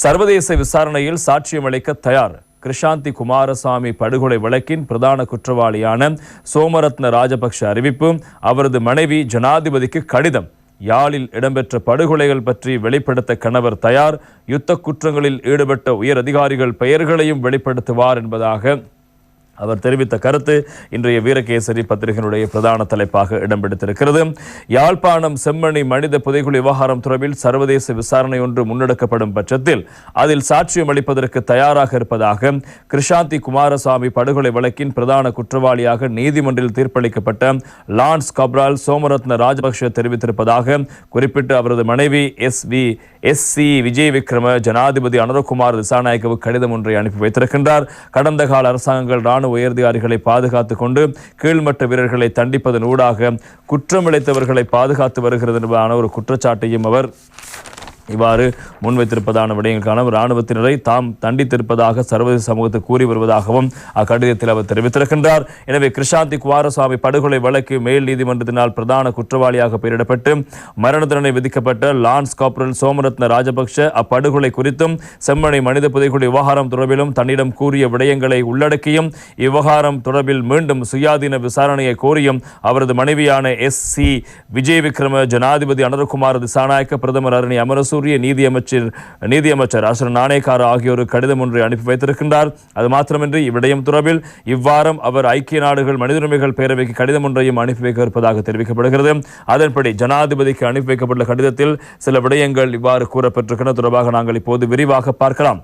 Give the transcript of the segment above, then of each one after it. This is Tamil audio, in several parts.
சர்வதேச விசாரணையில் சாட்சியம் அளிக்க தயார். கிருஷாந்தி குமாரசாமி படுகொலை வழக்கின் பிரதான குற்றவாளியான சோமரத்ன ராஜபக்ஷ அறிவிப்பு அவரது மனைவி ஜனாதிபதிக்கு கடிதம். யாழில் இடம்பெற்ற படுகொலைகள் பற்றி வெளிப்படுத்த கணவர் தயார். யுத்த குற்றங்களில் ஈடுபட்ட உயர் அதிகாரிகள் பெயர்களையும் வெளிப்படுத்துவார் என்பதாக அவர் தெரிவித்த கருத்து இன்றைய வீரகேசரி பத்திரிகையினுடைய பிரதான தலைப்பாக இடம் பிடித்திருக்கிறது. யாழ்ப்பாணம் செம்மணி மனித புதைகுழி விவகாரம் தொடர்பில் சர்வதேச விசாரணை ஒன்று முன்னெடுக்கப்படும் பட்சத்தில் அதில் சாட்சியம் அளிப்பதற்கு தயாராக இருப்பதாக கிருஷாந்தி குமாரசாமி படுகொலை வழக்கின் பிரதான குற்றவாளியாக நீதிமன்றில் தீர்ப்பளிக்கப்பட்ட லான்ஸ் கப்ரால் சோமரத்ன ராஜபக்ஷ தெரிவித்திருப்பதாக குறிப்பிட்டு அவரது மனைவி S V S C Vijay Vikrama ஜனாதிபதி அனுரகுமார் திசாநாயக்கவுக்கு கடிதம் ஒன்றை அனுப்பி வைத்திருக்கின்றார். கடந்த கால அரசாங்கங்கள் ராணுவ உயர்திகாரிகளை பாதுகாத்துக் கொண்டு கீழ்மட்ட வீரர்களை தண்டிப்பதன் ஊடாக குற்றமிழைத்தவர்களை பாதுகாத்து வருகிறது என்பதான ஒரு குற்றச்சாட்டையும் அவர் இவ்வாறு முன்வைத்திருப்பதான விடயங்களுக்கான இராணுவத்தினரை தாம் தண்டித்திருப்பதாக சர்வதேச சமூகத்தை கூறி வருவதாகவும் அக்கடிதத்தில் அவர் தெரிவித்திருக்கின்றார். எனவே கிருஷாந்தி குமாரசாமி படுகொலை வழக்கு மேல் நீதிமன்றத்தினால் பிரதான குற்றவாளியாக பெயரிடப்பட்டு மரண தண்டனை விதிக்கப்பட்ட லான்ஸ் காப்ரல் சோமரத்ன ராஜபக்ஷ அப்படுகொலை குறித்தும் செம்மனை மனித புதைக்குழி விவகாரம் தொடர்பிலும் தன்னிடம் கூறிய விடயங்களை உள்ளடக்கியும் இவ்விவகாரம் தொடர்பில் மீண்டும் சுயாதீன விசாரணையை கோரியும் அவரது மனைவியான எஸ் சி விஜய் விக்ரம ஜனாதிபதி அனுரகுமார் திசாநாயக்க பிரதமர் அரணி சூரிய நீதியமைச்சர் நீதியமைச்சர் அசர் நாணயக்கார ஆகியோர் கடிதம் ஒன்றை அனுப்பி வைத்திருக்கின்றார். அது மாத்திரமின்றி இவ்விடயம் தொடர்பில் இவ்வாரம் அவர் ஐக்கிய நாடுகள் மனித உரிமைகள் பேரவைக்கு கடிதம் ஒன்றையும் அனுப்பி வைக்க இருப்பதாக தெரிவிக்கப்படுகிறது. அதன்படி ஜனாதிபதிக்கு அனுப்பி வைக்கப்பட்டுள்ள கடிதத்தில் சில விடயங்கள் இவ்வாறு கூறப்பட்டிருக்கின்றன. தொடர்பாக நாங்கள் இப்போது விரிவாக பார்க்கலாம்.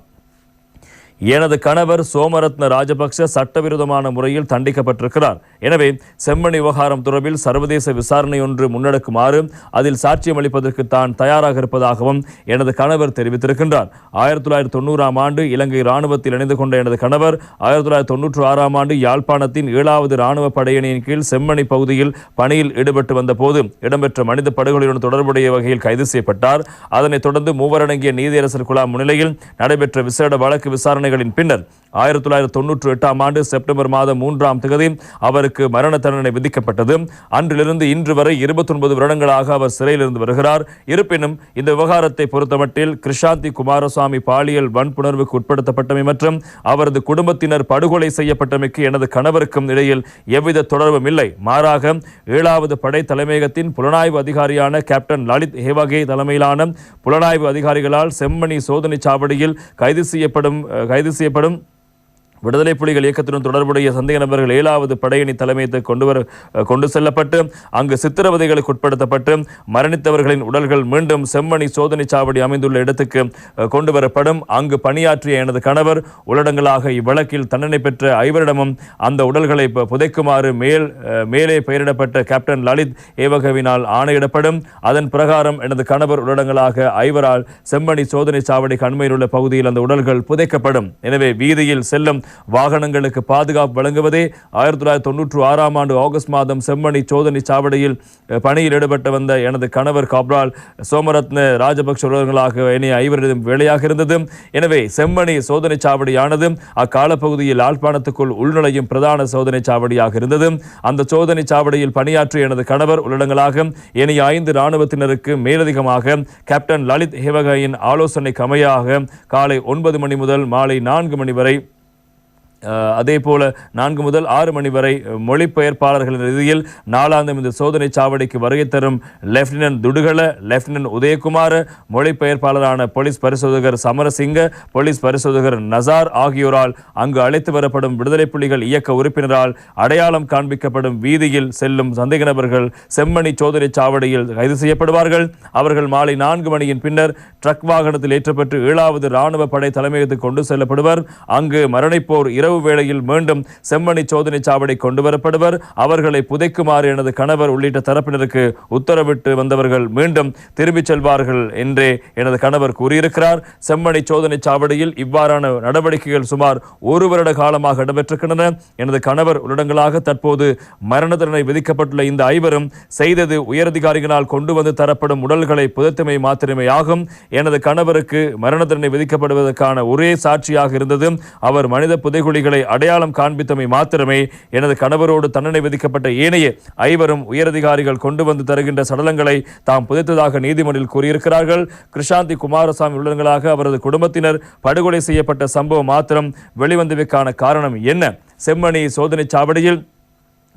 எனது கணவர் சோமரத்ன ராஜபக்ச சட்டவிரோதமான முறையில் தண்டிக்கப்பட்டிருக்கிறார். எனவே செம்மணி விவகாரம் தொடர்பில் சர்வதேச விசாரணை ஒன்று முன்னெடுக்குமாறு அதில் சாட்சியம் அளிப்பதற்கு தான் தயாராக இருப்பதாகவும் எனது கணவர் தெரிவித்திருக்கின்றார். ஆயிரத்தி தொள்ளாயிரத்தி தொண்ணூறாம் ஆண்டு இலங்கை ராணுவத்தில் இணைந்து கொண்ட எனது கணவர் ஆயிரத்தி தொள்ளாயிரத்தி தொண்ணூற்று ஆறாம் ஆண்டு யாழ்ப்பாணத்தின் ஏழாவது ராணுவ படையணியின் கீழ் செம்மணி பகுதியில் பணியில் ஈடுபட்டு வந்தபோது இடம்பெற்ற மனித படுகொலையுடன் தொடர்புடைய வகையில் கைது செய்யப்பட்டார். அதனைத் தொடர்ந்து மூவரடங்கிய நீதியரசர் குழா முன்னிலையில் நடைபெற்ற விசேட வழக்கு விசாரணை விசாரணைகளின் பின்னர் ஆயிரத்தி தொள்ளாயிரத்தி தொன்னூற்றி எட்டாம் ஆண்டு செப்டம்பர் மாதம் மூன்றாம் தேதி அவருக்கு மரண தண்டனை விதிக்கப்பட்டது. அன்றிலிருந்து இன்று வரை இருபத்தி ஒன்பது வருடங்களாக அவர் சிறையிலிருந்து வருகிறார். இருப்பினும் இந்த விவகாரத்தை பொறுத்தமட்டில் கிருஷாந்தி குமாரசுவாமி பாலியல் வன்புணர்வுக்கு உட்படுத்தப்பட்டமை மற்றும் அவரது குடும்பத்தினர் படுகொலை செய்யப்பட்டமைக்கு எனது கணவருக்கும் இடையில் எவ்வித தொடர்பும் இல்லை. மாறாக ஏழாவது படை தலைமையகத்தின் புலனாய்வு அதிகாரியான கேப்டன் லலித் ஹேவகே தலைமையிலான புலனாய்வு அதிகாரிகளால் செம்மணி சோதனை சாவடியில் கைது செய்யப்படும் கைது செய்யப்படும் விடுதலை புலிகள் இயக்கத்துடன் தொடர்புடைய சந்தேக நபர்கள் ஏழாவது படையணி தலைமையத்தை கொண்டு வர கொண்டு செல்லப்பட்டு அங்கு சித்திரவதைகளுக்கு உட்படுத்தப்பட்டு மரணித்தவர்களின் உடல்கள் மீண்டும் செம்மணி சோதனை சாவடி அமைந்துள்ள இடத்துக்கு கொண்டு வரப்படும். அங்கு பணியாற்றிய எனது கணவர் உள்ளடங்களாக இவ்வழக்கில் தண்டனை பெற்ற ஐவரிடமும் அந்த உடல்களை புதைக்குமாறு மேல் மேலே பெயரிடப்பட்ட கேப்டன் லலித் ஏவகவினால் ஆணையிடப்படும். அதன் பிரகாரம் எனது கணவர் உள்ளடங்களாக ஐவரால் செம்மணி சோதனை சாவடி கண்மையில் உள்ள பகுதியில் அந்த உடல்கள் புதைக்கப்படும். எனவே வீதியில் செல்லும் வாகனங்களுக்கு பாதுகாப்பு வழங்குவதே ஆயிரத்தி தொள்ளாயிரத்தி தொண்ணூற்று ஆறாம் ஆண்டு ஆகஸ்ட் மாதம் செம்மணி சோதனை சாவடியில் பணியில் ஈடுபட்டு வந்த எனது கணவர் காப்ரால் சோமரத்ன ராஜபக்ஷ உறவர்களாக இணைய ஐவரிடம் வேலையாக இருந்தது. எனவே செம்மணி சோதனை சாவடியானது அக்கால பகுதியில் யாழ்ப்பாணத்துக்குள் உள்நுழையும் பிரதான சோதனை சாவடியாக இருந்தது. அந்த சோதனை சாவடியில் பணியாற்றிய எனது கணவர் உள்ளடங்களாக இணைய ஐந்து இராணுவத்தினருக்கு மேலதிகமாக கேப்டன் லலித் ஹேவகையின் ஆலோசனைக்கு அமையாக காலை ஒன்பது மணி முதல் மாலை நான்கு மணி வரை அதே போல நான்கு முதல் ஆறு மணி வரை மொழிபெயர்ப்பாளர்களின் இறுதியில் நாளாந்தம் இந்த சோதனை சாவடிக்கு வருகை தரும் லெப்டினன்ட் துடுகள லெப்டினன்ட் உதயகுமார் மொழிபெயர்ப்பாளரான போலீஸ் பரிசோதகர் சமரசிங்க போலீஸ் பரிசோதகர் நசார் ஆகியோரால் அங்கு அழைத்து வரப்படும் விடுதலை புலிகள் இயக்க உறுப்பினரால் அடையாளம் காண்பிக்கப்படும் வீதியில் செல்லும் சந்தேக நபர்கள் செம்மணி சோதனை சாவடியில் கைது செய்யப்படுவார்கள். அவர்கள் மாலை நான்கு மணியின் பின்னர் ட்ரக் வாகனத்தில் ஏற்றப்பட்டு ஏழாவது ராணுவ படை தலைமையகத்துக்கு கொண்டு செல்லப்படுவர். அங்கு மரணிப்போர் இரவு வேளையில் மீண்டும் செம்மணி சோதனை சாவடி கொண்டு வரப்படுவர் அவர்களை புதைக்குமாறு எனது கணவர் உள்ளிட்ட தரப்பினருக்கு உத்தரவிட்டு வந்தவர்கள் மீண்டும் திரும்பிச் செல்வார்கள் என்றே எனது கணவர் கூறியிருக்கிறார். செம்மணி சோதனை சாவடியில் இவ்வாறான நடவடிக்கைகள் சுமார் ஒரு வருட காலமாக இடம்பெற்றிருக்கின்றன. எனது கணவர் உள்ளடங்களாக தற்போது மரண தண்டனை விதிக்கப்பட்டுள்ள இந்த ஐவரும் செய்தது உயரதிகாரிகளால் கொண்டு வந்து தரப்படும் உடல்களை புதைத்தமை மாத்திரமே ஆகும் எனது கணவருக்கு மரண தண்டனை விதிக்கப்படுவதற்கான ஒரே சாட்சியாக இருந்தது. அவர் மனித புதைகுழி குற்றவாளிகளை அடையாளம் காண்பித்தமை மாத்திரமே எனது கணவரோடு தண்டனை விதிக்கப்பட்ட ஏனைய ஐவரும் உயரதிகாரிகள் கொண்டு வந்து தருகின்ற சடலங்களை தாம் புதைத்ததாக நீதிமன்றில் கூறியிருக்கிறார்கள். கிருஷாந்தி குமாரசாமி உள்ளங்களாக அவரது குடும்பத்தினர் படுகொலை செய்யப்பட்ட சம்பவம் மாத்திரம் வெளிவந்ததற்கான காரணம் என்ன? செம்மணி சோதனை சாவடியில்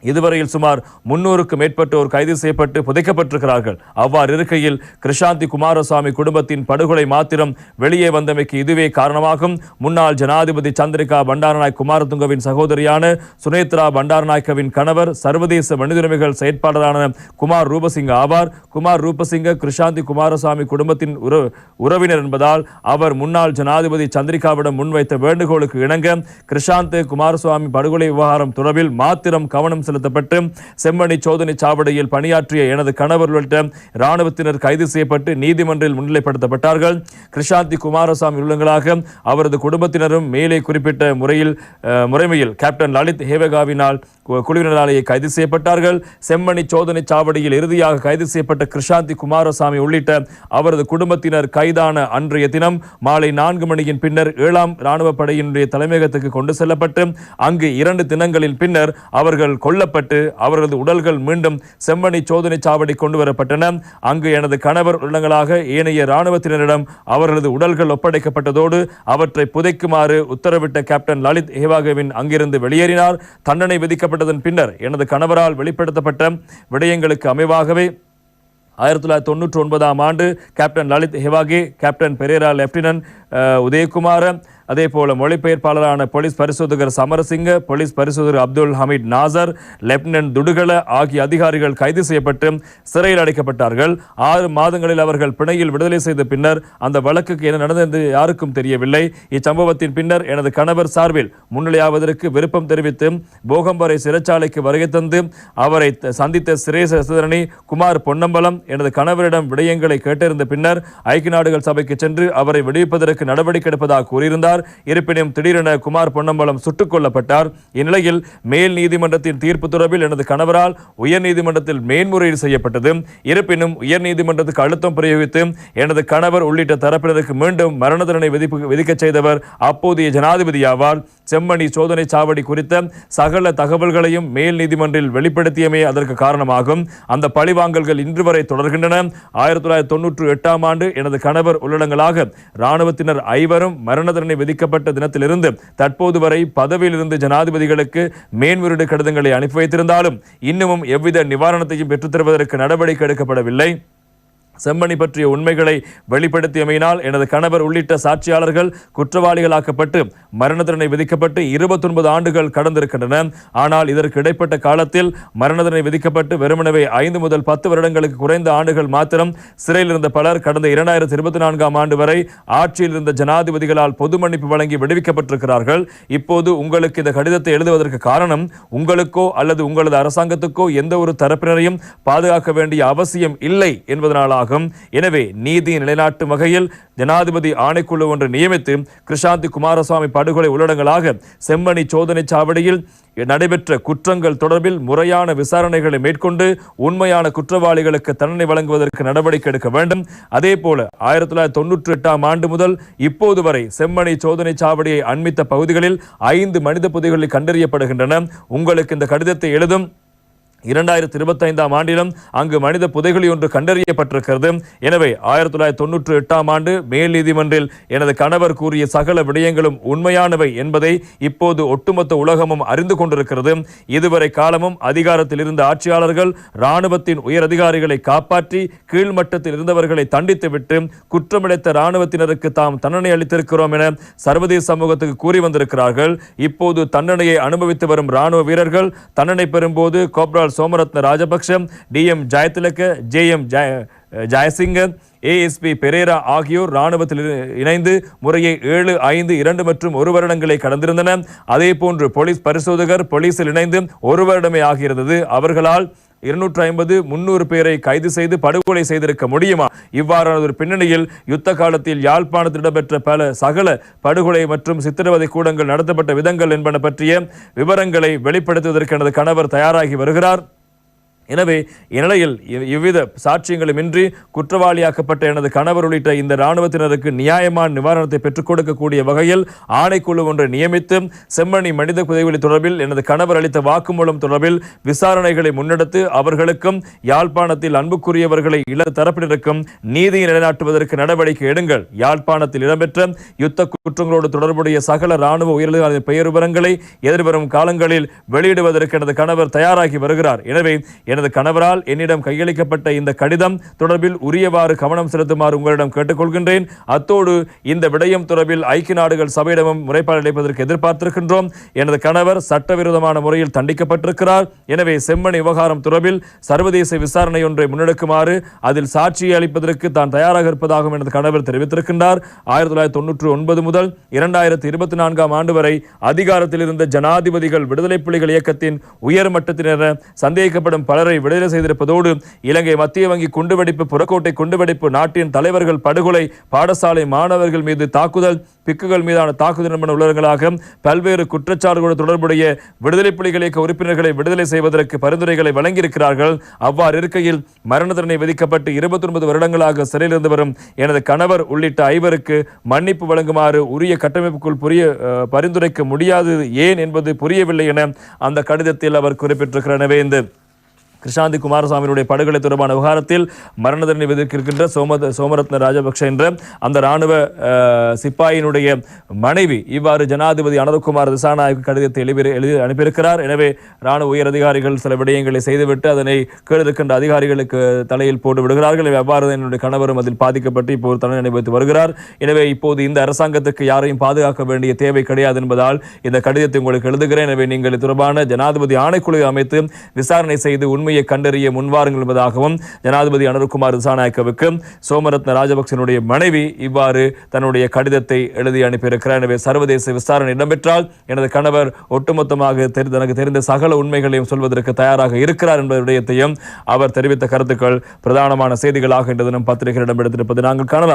இதுவரையில் சுமார் முன்னூறுக்கும் மேற்பட்டோர் கைது செய்யப்பட்டு புதைக்கப்பட்டிருக்கிறார்கள். அவ்வாறு இருக்கையில் கிருஷாந்தி குமாரசாமி குடும்பத்தின் படுகொலை மாத்திரம் வெளியே வந்தமைக்கு இதுவே காரணமாகும். முன்னாள் ஜனாதிபதி சந்திரிகா பண்டாரநாயக் குமாரதுங்கவின் சகோதரியான சுனேத்ரா பண்டாரநாயக்கவின் கணவர் சர்வதேச மனிதுரிமைகள் செயற்பாளரான குமார் ரூபசிங்க ஆவார். குமார் ரூபசிங்க கிருஷாந்தி குமாரசாமி குடும்பத்தின் உற உறவினர் என்பதால் அவர் முன்னாள் ஜனாதிபதி சந்திரிகாவிடம் முன்வைத்த வேண்டுகோளுக்கு இணங்க கிருஷாந்த் குமாரசுவாமி படுகொலை விவகாரம் தொடர்பில் மாத்திரம் கவனம் செலுத்தப்பட்டு செம்மணி சோதனை சாவடியில் பணியாற்றிய எனது கணவர் உள்ளிட்ட இராணுவத்தினர் கைது செய்யப்பட்டு நீதிமன்றில் முன்னிலைப்படுத்தப்பட்டார்கள். கிருஷாந்தி குமாரசாமி உள்ளங்களாக அவரது குடும்பத்தினரும் மேலே குறிப்பிட்ட முறையில் முறைமையில் கேப்டன் லலித் ஹேவகாவினால் குழுவினராலேயே கைது செய்யப்பட்டார்கள். செம்மணி சோதனை சாவடியில் இறுதியாக கைது செய்யப்பட்ட கிருஷாந்தி குமாரசாமி உள்ளிட்ட அவரது குடும்பத்தினர் கைதான அன்றைய தினம் மாலை நான்கு மணியின் பின்னர் ஏழாம் இராணுவ படையினுடைய தலைமையகத்துக்கு கொண்டு செல்லப்பட்டு அங்கு இரண்டு தினங்களின் பின்னர் அவர்கள் கொல்லப்பட்டு அவர்களது உடல்கள் மீண்டும் செம்மணி சோதனை சாவடி கொண்டு வரப்பட்டன. அங்கு எனது கணவர் உள்ளங்களாக ஏனைய இராணுவத்தினரிடம் அவர்களது உடல்கள் ஒப்படைக்கப்பட்டதோடு அவற்றை புதைக்குமாறு உத்தரவிட்ட கேப்டன் லலித் ஹேவாகவின் அங்கிருந்து வெளியேறினார். தண்டனை விதிக்கப்பட்டதன் பின்னர் எனது கணவரால் வெளிப்படுத்தப்பட்ட விடயங்களுக்கு அமைவாகவே ஆயிரத்தி தொள்ளாயிரத்தி தொண்ணூற்றி ஒன்பதாம் ஆண்டு captain Lalith Hewage captain Perera lieutenant Udayakumar அதே போல மொழிபெயர்ப்பாளரான போலீஸ் பரிசோதகர் சமரசிங்க போலீஸ் பரிசோதகர் அப்துல் ஹமீத் நாசர் லெப்டினன்ட் துடுகல ஆகிய அதிகாரிகள் கைது செய்யப்பட்டு சிறையில் அடைக்கப்பட்டார்கள். ஆறு மாதங்களில் அவர்கள் பிணையில் விடுதலை செய்த பின்னர் அந்த வழக்குக்கு என்ன நடந்தது என்று யாருக்கும் தெரியவில்லை. இச்சம்பவத்தின் பின்னர் எனது கணவர் சார்பில் முன்னிலையாவதற்கு விருப்பம் தெரிவித்து போகம்பரை சிறைச்சாலைக்கு வருகை தந்து அவரை சந்தித்த சிறை சசிதரணி குமார் பொன்னம்பலம் எனது கணவரிடம் விடயங்களை கேட்டிருந்த பின்னர் ஐக்கிய நாடுகள் சபைக்கு சென்று அவரை விடுவிப்பதற்கு நடவடிக்கை எடுப்பதாக கூறியிருந்தார். இருப்பினும் திடீரென குமார் பொன்னம்பலம் சுட்டுக் கொல்லப்பட்டார். இந்நிலையில் மேல் நீதிமன்றத்தின் தீர்ப்பு தொடர்பில் எனது கணவரால் உயர்நீதிமன்றத்தில் மேன்முறையீடு செய்யப்பட்டது. இருப்பினும் உயர்நீதிமன்றத்துக்கு அழுத்தம் பிரயோகித்து எனது கணவர் உள்ளிட்ட தரப்பினருக்கு மீண்டும் மரண தண்டனை விதிக்கச் செய்தவர் அப்போதைய ஜனாதிபதி ஆவார். செம்மணி சோதனை சாவடி குறித்த சகல தகவல்களையும் மேல் நீதிமன்றில் வெளிப்படுத்தியமே அதற்கு காரணமாகும். அந்த பழிவாங்கல்கள் இன்று வரை தொடர்கின்றன. ஆயிரத்தி தொள்ளாயிரத்தி தொன்னூற்று எட்டாம் ஆண்டு எனது கணவர் உள்ளடங்களாக இராணுவத்தினர் ஐவரும் மரண தண்டனை விதிக்கப்பட்ட தினத்திலிருந்து தற்போது வரை பதவியிலிருந்து ஜனாதிபதிகளுக்கு மேன்முறையீடு கடிதங்களை அனுப்பி வைத்திருந்தாலும் இன்னமும் எவ்வித நிவாரணத்தையும் பெற்றுத்தருவதற்கு நடவடிக்கை எடுக்கப்படவில்லை. செம்மணி பற்றிய உண்மைகளை வெளிப்படுத்தியமையினால் எனது கணவர் உள்ளிட்ட சாட்சியாளர்கள் குற்றவாளிகளாக்கப்பட்டு மரண தண்டனை விதிக்கப்பட்டு இருபத்தொன்பது ஆண்டுகள் கடந்திருக்கின்றன. ஆனால் இதற்கு இடைப்பட்ட காலத்தில் மரண தண்டனை விதிக்கப்பட்டு வெறுமனவே ஐந்து முதல் பத்து வருடங்களுக்கு குறைந்த ஆண்டுகள் மாத்திரம் சிறையில் இருந்த பலர் கடந்த இரண்டாயிரத்தி இருபத்தி நான்காம் ஆண்டு வரை ஆட்சியில் இருந்த ஜனாதிபதிகளால் பொது மன்னிப்பு வழங்கி விடுவிக்கப்பட்டிருக்கிறார்கள். இப்போது உங்களுக்கு இந்த கடிதத்தை எழுதுவதற்கு காரணம் உங்களுக்கோ அல்லது உங்களது அரசாங்கத்துக்கோ எந்த ஒரு தரப்பினரையும் பாதுகாக்க வேண்டிய அவசியம் இல்லை என்பதனாலாகும். ஆகும் எனவே நீதியை நிலைநாட்டும் வகையில் ஜனாதிபதி ஆணைக்குழு ஒன்று நியமித்து கிருஷாந்தி குமாரசுவாமி படுகொலை உள்ளடங்களாக செம்மணி சோதனை சாவடியில் நடைபெற்ற குற்றங்கள் தொடர்பில் முறையான விசாரணைகளை மேற்கொண்டு உண்மையான குற்றவாளிகளுக்கு தண்டனை வழங்குவதற்கு நடவடிக்கை எடுக்க வேண்டும். அதே போல ஆயிரத்தி தொள்ளாயிரத்தி தொன்னூற்றி எட்டாம் ஆண்டு முதல் இப்போது வரை செம்மணி சோதனை சாவடியை அண்மித்த பகுதிகளில் ஐந்து மனித புதைகளில் கண்டறியப்படுகின்றன. உங்களுக்கு இந்த கடிதத்தை எழுதும் இரண்டாயிரத்தி இருபத்தைந்தாம் ஆண்டிலும் அங்கு மனித புதைகுழி ஒன்று கண்டறியப்பட்டிருக்கிறது. எனவே ஆயிரத்தி தொள்ளாயிரத்தி தொன்னூற்றி எட்டாம் ஆண்டு மேல் நீதிமன்றில் எனது கணவர் கூறிய சகல விடயங்களும் உண்மையானவை என்பதை இப்போது ஒட்டுமொத்த உலகமும் அறிந்து கொண்டிருக்கிறது. இதுவரை காலமும் அதிகாரத்தில் இருந்த ஆட்சியாளர்கள் இராணுவத்தின் உயர் அதிகாரிகளை காப்பாற்றி கீழ்மட்டத்தில் இருந்தவர்களை தண்டித்துவிட்டு குற்றமிழைத்த இராணுவத்தினருக்கு தாம் தண்டனை அளித்திருக்கிறோம் என சர்வதேச சமூகத்துக்கு கூறி வந்திருக்கிறார்கள். இப்போது தண்டனையை அனுபவித்து வரும் இராணுவ வீரர்கள் தண்டனை பெறும்போது corporal Somaratne Rajapaksa DM Jayathilaka JM Jaya Jayasinghe ASP Perera ஆகியோர் ராணுவத்தில் இணைந்து முறையே ஏழு ஐந்து இரண்டு மற்றும் ஒரு வருடங்களை கடந்திருந்தன அதே போன்று போலீஸ் பரிசோதகர் போலீசில் இணைந்து ஒரு வருடமே ஆகியிருந்தது. அவர்களால் இருநூற்றி ஐம்பது முன்னூறு பேரை கைது செய்து படுகொலை செய்திருக்க முடியுமா? இவ்வாறான ஒரு பின்னணியில் யுத்த காலத்தில் யாழ்ப்பாணத்தில் இடம்பெற்ற பல சகல படுகொலை மற்றும் சித்திரவதை கூடங்கள் நடத்தப்பட்ட விதங்கள் என்பன பற்றிய விவரங்களை வெளிப்படுத்துவதற்கு எனது கணவர் தயாராகி வருகிறார். எனவே இந்நிலையில் இவ்வித சாட்சியங்களுமின்றி குற்றவாளியாக்கப்பட்ட எனது கணவர் உள்ளிட்ட இந்த இராணுவத்தினருக்கு நியாயமான நிவாரணத்தை பெற்றுக் கொடுக்கக்கூடிய வகையில் ஆணைக்குழு ஒன்றை நியமித்து செம்மணி மனித புதைவெளி தொடர்பில் எனது கணவர் அளித்த வாக்குமூலம் தொடர்பில் விசாரணைகளை முன்னெடுத்து அவர்களுக்கும் யாழ்ப்பாணத்தில் அன்புக்குரியவர்களை இள தரப்பினருக்கும் நீதியை நிலைநாட்டுவதற்கு நடவடிக்கை எடுங்கள். யாழ்ப்பாணத்தில் இடம்பெற்ற யுத்த குற்றங்களோடு தொடர்புடைய சகல இராணுவ உயர்களின் பெயர் விவரங்களை எதிர்வரும் காலங்களில் வெளியிடுவதற்கு எனது கணவர் தயாராகி வருகிறார். எனவே எனது கணவரால் என்னிடம் கையளிக்கப்பட்ட இந்த கடிதம் தொடர்பில் உரியவாறு கவனம் செலுத்துமாறு உங்களிடம் கேட்டுக்கொள்கின்றேன். அத்தோடு இந்த விடயம் தொடர்பில் ஐக்கிய நாடுகள் சபையிடமும் முறைப்பாடு அளிப்பதற்கு எதிர்பார்த்திருக்கின்றோம். எனது கணவர் சட்டவிரோதமான முறையில் தண்டிக்கப்பட்டிருக்கிறார். எனவே செம்மணி விவகாரம் தொடர்பில் சர்வதேச விசாரணை ஒன்றை முன்னெடுக்குமாறு அதில் சாட்சியை அளிப்பதற்கு தான் தயாராக இருப்பதாகவும் எனது கணவர் தெரிவித்திருக்கின்றார். ஆயிரத்தி தொள்ளாயிரத்தி தொன்னூற்றி ஒன்பது முதல் இரண்டாயிரத்தி இருபத்தி நான்காம் ஆண்டு வரை அதிகாரத்தில் இருந்த ஜனாதிபதிகள் விடுதலை புலிகள் இயக்கத்தின் உயர் மட்டத்தினர் சந்தேகிக்கப்படும் பலர் விடுதலை செய்திருப்பதோடு இலங்கை மத்திய வங்கி குண்டுவெடிப்பு புறக்கோட்டை குண்டுவெடிப்பு நாட்டின் தலைவர்கள் படுகொலை பாடசாலை மாணவர்கள் மீது தாக்குதல் பிக்குகள் மீதான தாக்குதல் என்பன உள்ளவர்களாக பல்வேறு குற்றச்சாட்டுகளோடு தொடர்புடைய விடுதலை புலிகள் இயக்க உறுப்பினர்களை விடுதலை செய்வதற்கு பரிந்துரைகளை வழங்கியிருக்கிறார்கள். அவ்வாறு இருக்கையில் மரண தண்டனை விதிக்கப்பட்டு இருபத்தி ஒன்பது வருடங்களாக சிறையில் இருந்து வரும் எனது கணவர் உள்ளிட்ட ஐவருக்கு மன்னிப்பு வழங்குமாறு உரிய கட்டமைப்புக்குள் புரிய பரிந்துரைக்க முடியாது ஏன் என்பது புரியவில்லை என அந்த கடிதத்தில் அவர் குறிப்பிட்டிருக்கிறார். எனவே இந்த கிருஷாந்தி குமாரசாமியினுடைய படுகொலை தொடர்பான விவகாரத்தில் மரண தண்டனை விதிக்கிருக்கின்ற சோம சோமரத்ன ராஜபக்ஷ என்ற அந்த இராணுவ சிப்பாயினுடைய மனைவி இவ்வாறு ஜனாதிபதி அனந்தகுமார் திசாநாயக் கடிதத்தை எழுதி எழுதி அனுப்பியிருக்கிறார். எனவே ராணுவ உயர் அதிகாரிகள் சில விடயங்களை செய்துவிட்டு அதனை கேளிருக்கின்ற அதிகாரிகளுக்கு தலையில் போட்டு விடுகிறார்கள். எவ்வாறு அவ்வாறு என்னுடைய கணவரும் அதில் பாதிக்கப்பட்டு இப்போது தண்டனை அனுபவித்து வருகிறார். எனவே இப்போது இந்த அரசாங்கத்துக்கு யாரையும் பாதுகாக்க வேண்டிய தேவை கிடையாது என்பதால் இந்த கடிதத்தை உங்களுக்கு எழுதுகிறேன். எனவே நீங்கள் தொடர்பான ஜனாதிபதி ஆணைக்குழுவை அமைத்து விசாரணை செய்து உண்மையை கண்டறிய முன்வாருங்கள் என்பதாகவும் ஜனாதிபதி அனுர்குமார் திசாநாயக்கவுக்கு சோமரத்ன ராஜபக்சனுடைய மனைவி இவ்வாறு தன்னுடைய கடிதத்தை எழுதி அனுப்பியிருக்கிறார். எனவே சர்வதேச விசாரணை இடம்பெற்றால் எனது கணவர் ஒட்டுமொத்தமாக தனக்கு தெரிந்த சகல உண்மைகளையும் சொல்வதற்கு தயாராக இருக்கிறார் என்பது விடயத்தையும் அவர் தெரிவித்த கருத்துக்கள் பிரதானமான செய்திகளாக இன்று தினம் பத்திரிகையில் இடம்பெடுத்திருப்பதை நாங்கள் காணலாம்.